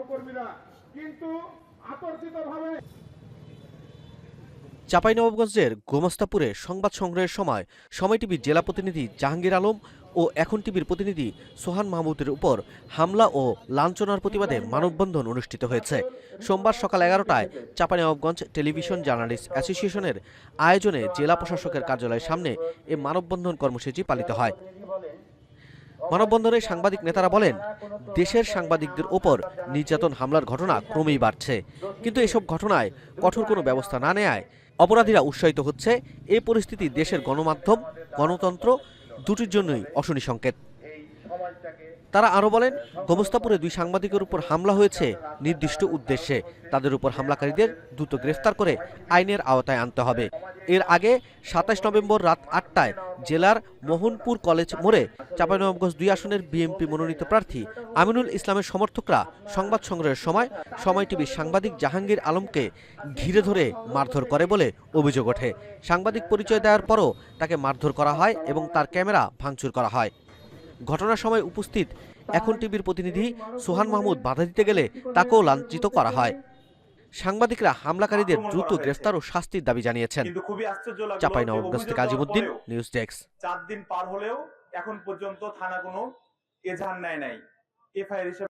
সহকর্মীরা কিন্তু আতর্কিত ভাবে চাঁপাইনবাবগঞ্জের গোমস্তাপুরে সংবাদ সংগ্রহের সময় সময় টিভির জেলা প্রতিনিধি জাহাঙ্গীর আলম ও এখন টিভির প্রতিনিধি সোহান মাহমুদের উপর হামলা ও লাঞ্ছনার প্রতিবাদে মানববন্ধন অনুষ্ঠিত হয়েছে। সোমবার সকাল এগারোটায় চাঁপাইনবাবগঞ্জ টেলিভিশন জার্নালিস্ট অ্যাসোসিয়েশনের আয়োজনে জেলা প্রশাসকের কার্যালয়ের সামনে এ মানববন্ধন কর্মসূচি পালিত হয়। মানববন্ধনে সাংবাদিক নেতারা বলেন, দেশের সাংবাদিকদের ওপর নির্যাতন হামলার ঘটনা ক্রমেই বাড়ছে। কিন্তু এসব ঘটনায় কঠোর কোনো ব্যবস্থা না নেয় অপরাধীরা উৎসাহিত হচ্ছে, এ পরিস্থিতি দেশের গণমাধ্যম, গণতন্ত্র দুটির জন্যই অশনি সংকেত। তারা আরও বলেন গোমস্তাপুরে দুই সাংবাদিকের উপর হামলা হয়েছে নির্দিষ্ট উদ্দেশ্যে। তাদের উপর হামলাকারীদের দ্রুত গ্রেফতার করে আইনের আওতায় আনতে হবে। এর আগে সাতাশ নভেম্বর রাত আটটায় জেলার মোহনপুর কলেজ মোড়ে চাঁপাইনবাবগঞ্জ দুই আসনের বিএনপি মনোনীত প্রার্থী আমিনুল ইসলামের সমর্থকরা সংবাদ সংগ্রহের সময় সময় টিভির সাংবাদিক জাহাঙ্গীর আলমকে ঘিরে ধরে মারধর করে বলে অভিযোগ ওঠে। সাংবাদিক পরিচয় দেওয়ার পরও তাকে মারধর করা হয় এবং তার ক্যামেরা ভাঙচুর করা হয়। ঘটনার সময় উপস্থিত এখন টিভির প্রতিনিধি সোহান মাহমুদ বাধা দিতে গেলে তাকেও লাঞ্ছিত করা হয়। সাংবাদিকরা হামলাকারীদের দ্রুত গ্রেফতার ও শাস্তির দাবি জানিয়েছেন। চাপাই নবাবগঞ্জ থেকে আজিমুদ্দিন নিউজ ডেস্ক। চার দিন পার হলেও এখন পর্যন্ত থানা কোনো এজাহার নেয় নাই। এফআইআর